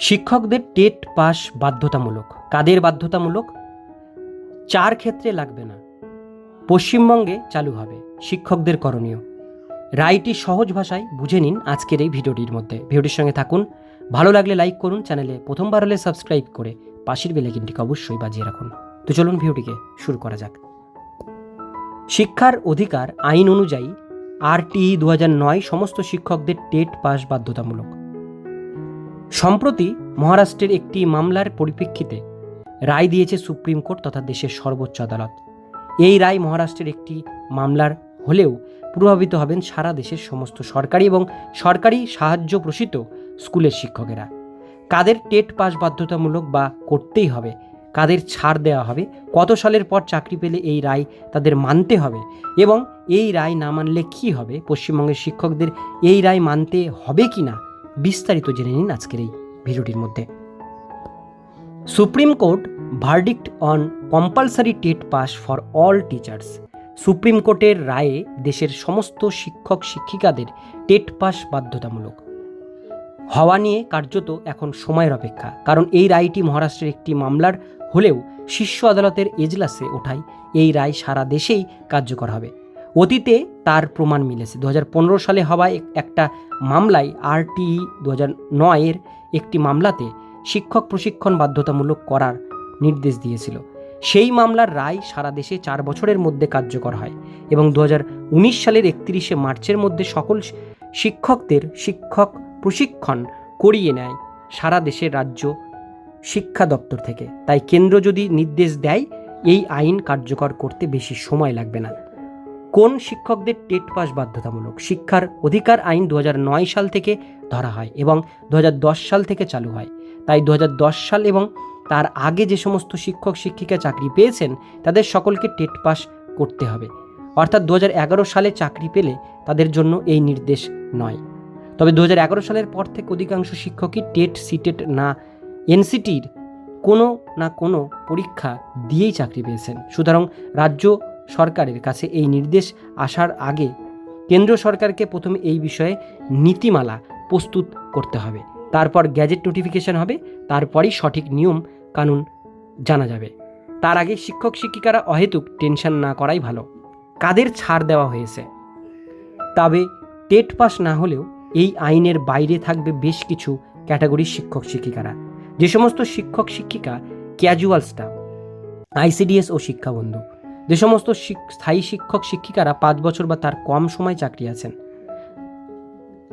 শিক্ষকদের TET pass বাধ্যতামূলক। কাদের বাধ্যতামূলক? চার ক্ষেত্রে লাগবে না। পশ্চিমবঙ্গে চালু হবে। শিক্ষকদের করণীয়। রায়টি সহজ ভাষায় বুঝে নিন আজকের এই ভিডিওটির মধ্যে। ভিডিওটির সঙ্গে থাকুন। ভালো লাগলে লাইক করুন চ্যানেলে প্রথমবার হলে সাবস্ক্রাইব করে পাশের বেলাইকিনটিকে অবশ্যই বাজিয়ে রাখুন। তো চলুন ভিডিওটিকে শুরু করা যাক। শিক্ষার অধিকার আইন অনুযায়ী আরটিই দু নয় সমস্ত শিক্ষকদের টেট পাস বাধ্যতামূলক। সম্প্রতি মহারাষ্ট্রের একটি মামলার পরিপ্রেক্ষিতে রায় দিয়েছে সুপ্রিম কোর্ট তথা দেশের সর্বোচ্চ আদালত। এই রায় মহারাষ্ট্রের একটি মামলার হলেও প্রভাবিত হবেন সারা দেশের সমস্ত সরকারি এবং সরকারি সাহায্য প্রসিত স্কুলের শিক্ষকেরা। কাদের টেট পাস বাধ্যতামূলক বা করতেই হবে, কাদের ছাড় দেওয়া হবে, কত সালের পর চাকরি পেলে এই রায় তাদের মানতে হবে এবং এই রায় না মানলে কী হবে, পশ্চিমবঙ্গের শিক্ষকদের এই রায় মানতে হবে কি না বিস্তারিত জেনে নিন আজকের এই ভিডিওটির মধ্যে। Supreme Court verdict on compulsory TET pass for all teachers Supreme কোর্টের রায়ে দেশের সমস্ত শিক্ষক শিক্ষিকাদের টেট পাস বাধ্যতামূলক। হওয়া নিয়ে কার্যত এখন সময়ের অপেক্ষা, কারণ এই রায়টি মহারাষ্ট্রের একটি মামলার হলেও শীর্ষ আদালতের এজলাসে ওঠায় এই রায় সারা দেশেই কার্যকর হবে। অতীতে তার প্রমাণ মিলেছে। দু হাজার পনেরো সালে হওয়া একটা মামলায় আরটিই দু হাজার নয়ের একটি মামলাতে শিক্ষক প্রশিক্ষণ বাধ্যতামূলক করার নির্দেশ দিয়েছিল। সেই মামলার রায় সারা দেশে চার বছরের মধ্যে কার্যকর হয় এবং দু হাজার উনিশ সালের একত্রিশে মার্চের মধ্যে সকল শিক্ষকদের শিক্ষক প্রশিক্ষণ করিয়ে নেয় সারা দেশের রাজ্য শিক্ষা দপ্তর থেকে। তাই কেন্দ্র যদি নির্দেশ দেয়, এই আইন কার্যকর করতে বেশি সময় লাগবে না। কোন শিক্ষকদের টেট পাস বাধ্যতামূলক? শিক্ষার অধিকার আইন দু হাজার নয় সাল থেকে ধরা হয় এবং দু হাজার দশ সাল থেকে চালু হয়। তাই দু হাজার দশ সাল এবং তার আগে যে সমস্ত শিক্ষক, শিক্ষিকা চাকরি পেয়েছেন, তাদের সকলকে টেট পাস করতে হবে। অর্থাৎ দু হাজার এগারো সালে চাকরি পেলে তাদের জন্য এই নির্দেশ নয়। তবে দু হাজার এগারো সালের পর থেকে অধিকাংশ শিক্ষকই টেট, সিটেট না, এনসিটির কোনো না কোনো পরীক্ষা দিয়েই চাকরি পেয়েছেন। সুতরাং রাজ্য সরকারের কাছে এই নির্দেশ আসার আগে কেন্দ্র সরকারকে প্রথমে এই বিষয়ে নীতিমালা প্রস্তুত করতে হবে। তারপর গ্যাজেট নোটিফিকেশন হবে, তারপরই সঠিক নিয়ম কানুন জানা যাবে। তার আগে শিক্ষক শিক্ষিকারা অহেতুক টেনশন না করাই ভালো। কাদের ছাড় দেওয়া হয়েছে? তবে টেট পাস না হলেও এই আইনের বাইরে থাকবে বেশ কিছু ক্যাটাগরির শিক্ষক শিক্ষিকারা। যে সমস্ত শিক্ষক শিক্ষিকা, ক্যাজুয়াল স্টাফ, আইসিডিএস ও শিক্ষাবন্ধু। যে সমস্ত স্থায়ী শিক্ষক শিক্ষিকারা পাঁচ বছর বা তার কম সময় চাকরি আছেন।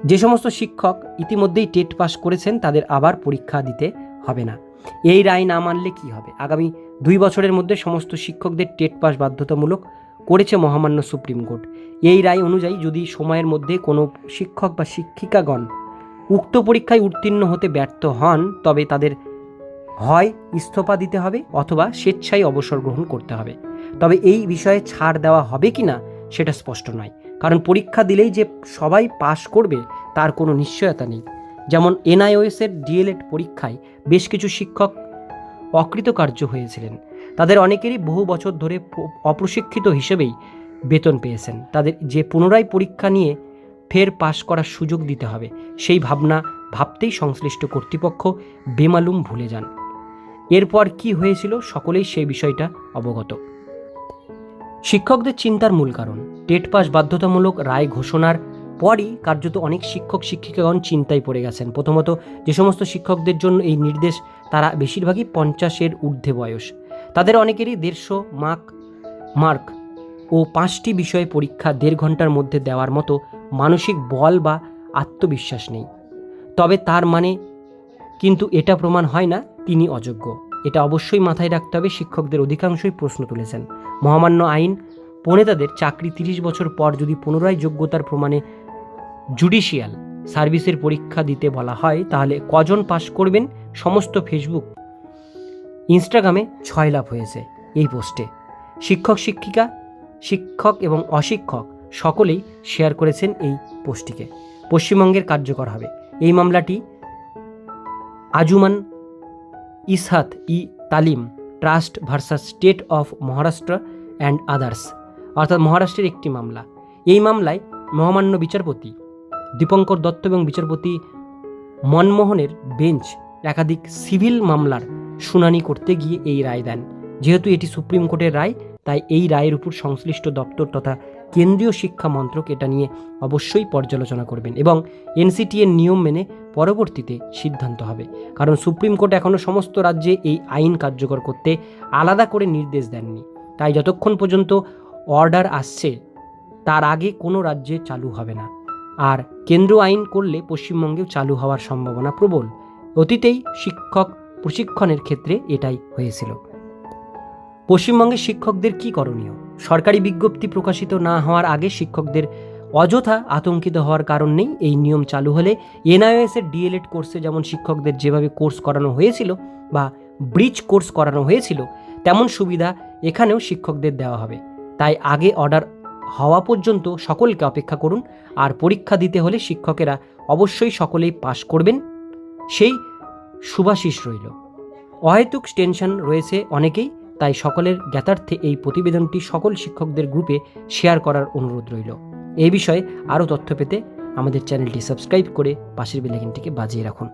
যে সমস্ত শিক্ষক ইতিমধ্যেই টেট পাস করেছেন, তাদের আবার পরীক্ষা দিতে হবে না। এই রায় না মানলে কি হবে? আগামী দুই বছরের মধ্যে সমস্ত শিক্ষকদের টেট পাস বাধ্যতামূলক করেছে মহামান্য সুপ্রিম কোর্ট। এই রায় অনুযায়ী যদি সময়ের মধ্যে কোনো শিক্ষক বা শিক্ষিকাগণ উক্ত পরীক্ষায় উত্তীর্ণ হতে ব্যর্থ হন, তবে তাদের হয় ইস্তফা দিতে হবে অথবা স্বেচ্ছায় অবসর গ্রহণ করতে হবে। তবে এই বিষয়ে ছাড় দেওয়া হবে কি না সেটা স্পষ্ট নয়। কারণ পরীক্ষা দিলেই যে সবাই পাশ করবে, তার কোনো নিশ্চয়তা নেই। যেমন এনআইওএসের ডিএলএড পরীক্ষায় বেশ কিছু শিক্ষক অকৃতকার্য হয়েছিলেন। তাদের অনেকেরই বহু বছর ধরে অপ্রশিক্ষিত হিসেবেই বেতন পেয়েছেন। তাদের যে পুনরায় পরীক্ষা নিয়ে ফের পাশ করার সুযোগ দিতে হবে, সেই ভাবনা ভাবতেই সংশ্লিষ্ট কর্তৃপক্ষ বেমালুম ভুলে যান। এরপর কি হয়েছিল সকলেই সেই বিষয়টা অবগত। শিক্ষকদের চিন্তার মূল কারণ। টেট পাস বাধ্যতামূলক রায় ঘোষণার পরই কার্যত অনেক শিক্ষক শিক্ষিকাগণ চিন্তায় পড়ে গেছেন। প্রথমত, যে সমস্ত শিক্ষকদের জন্য এই নির্দেশ, তারা বেশিরভাগই পঞ্চাশের ঊর্ধ্বে বয়স। তাদের অনেকেরই দেড়শো মার্ক মার্ক ও পাঁচটি বিষয়ে পরীক্ষা দেড় ঘণ্টার মধ্যে দেওয়ার মতো মানসিক বল বা আত্মবিশ্বাস নেই। তবে তার মানে কিন্তু এটা প্রমাণ হয় না, তিনি অযোগ্য। এটা অবশ্যই মাথায় রাখতে হবে, শিক্ষকদের অধিকাংশই প্রশ্ন তুলেছেন। মহামান্য আইন, প্রণেতাদের চাকরি তিরিশ বছর পর যদি পুনরায় যোগ্যতার প্রমাণে জুডিশিয়াল সার্ভিসের পরীক্ষা দিতে বলা হয়, তাহলে কজন পাশ করবেন? সমস্ত ফেসবুক, ইনস্টাগ্রামে ছয় লাভ হয়েছে এই পোস্টে। শিক্ষক, শিক্ষিকা, শিক্ষক এবং অশিক্ষক সকলেই শেয়ার করেছেন এই পোস্টটিকে। পশ্চিমবঙ্গের কার্যকর হবে। এই মামলাটি Anjuman Ishaat e Taleem, trust versus state of Maharashtra and others, অর্থাৎ মহারাষ্ট্রের একটি মামলা। এই মামলায় মহামান্য বিচারপতি দীপঙ্কর দত্ত এবং বিচারপতি মনমোহনের বেঞ্চ একাধিক সিভিল মামলার শুনানি করতে গিয়ে এই রায় দেন। যেহেতু এটি সুপ্রিম কোর্টের রায়, তাই এই রায়ের উপর সংশ্লিষ্ট দপ্তর তথা কেন্দ্রীয় শিক্ষা মন্ত্রক এটা নিয়ে অবশ্যই পর্যালোচনা করবেন এবং এনসিটি এর নিয়ম মেনে পরবর্তীতে সিদ্ধান্ত হবে। কারণ সুপ্রিম কোর্ট এখনও সমস্ত রাজ্যে এই আইন কার্যকর করতে আলাদা করে নির্দেশ দেননি। তাই যতক্ষণ পর্যন্ত অর্ডার আসছে, তার আগে কোনো রাজ্যে চালু হবে না। আর কেন্দ্র আইন করলে পশ্চিমবঙ্গেও চালু হওয়ার সম্ভাবনা প্রবল। অতীতেই শিক্ষক প্রশিক্ষণের ক্ষেত্রে এটাই হয়েছিল। পশ্চিমবঙ্গের শিক্ষকদের কি করণীয়? সরকারি বিজ্ঞপ্তি প্রকাশিত না হওয়ার আগে শিক্ষকদের অযথা আতঙ্কিত হওয়ার কারণ নেই। এই নিয়ম চালু হলে এনআইএসের ডিএলএড কোর্সে যেমন শিক্ষকদের যেভাবে কোর্স করানো হয়েছিল বা ব্রিজ কোর্স করানো হয়েছিল, তেমন সুবিধা এখানেও শিক্ষকদের দেওয়া হবে। তাই আগে অর্ডার হওয়া পর্যন্ত সকলকে অপেক্ষা করুন আর পরীক্ষা দিতে হলে শিক্ষকেরা অবশ্যই সকলেই পাশ করবেন। সেই শুভাশিস রইল। অহেতুক টেনশন রয়েছে অনেকেই, তাই সকলের জ্ঞাতার্থে এই প্রতিবেদনটি সকল শিক্ষকদের গ্রুপে শেয়ার করার অনুরোধ রইল। এই বিষয়ে আরও তথ্য পেতে আমাদের চ্যানেলটি সাবস্ক্রাইব করে পাশের বেলাইকিনটিকে বাজিয়ে রাখুন।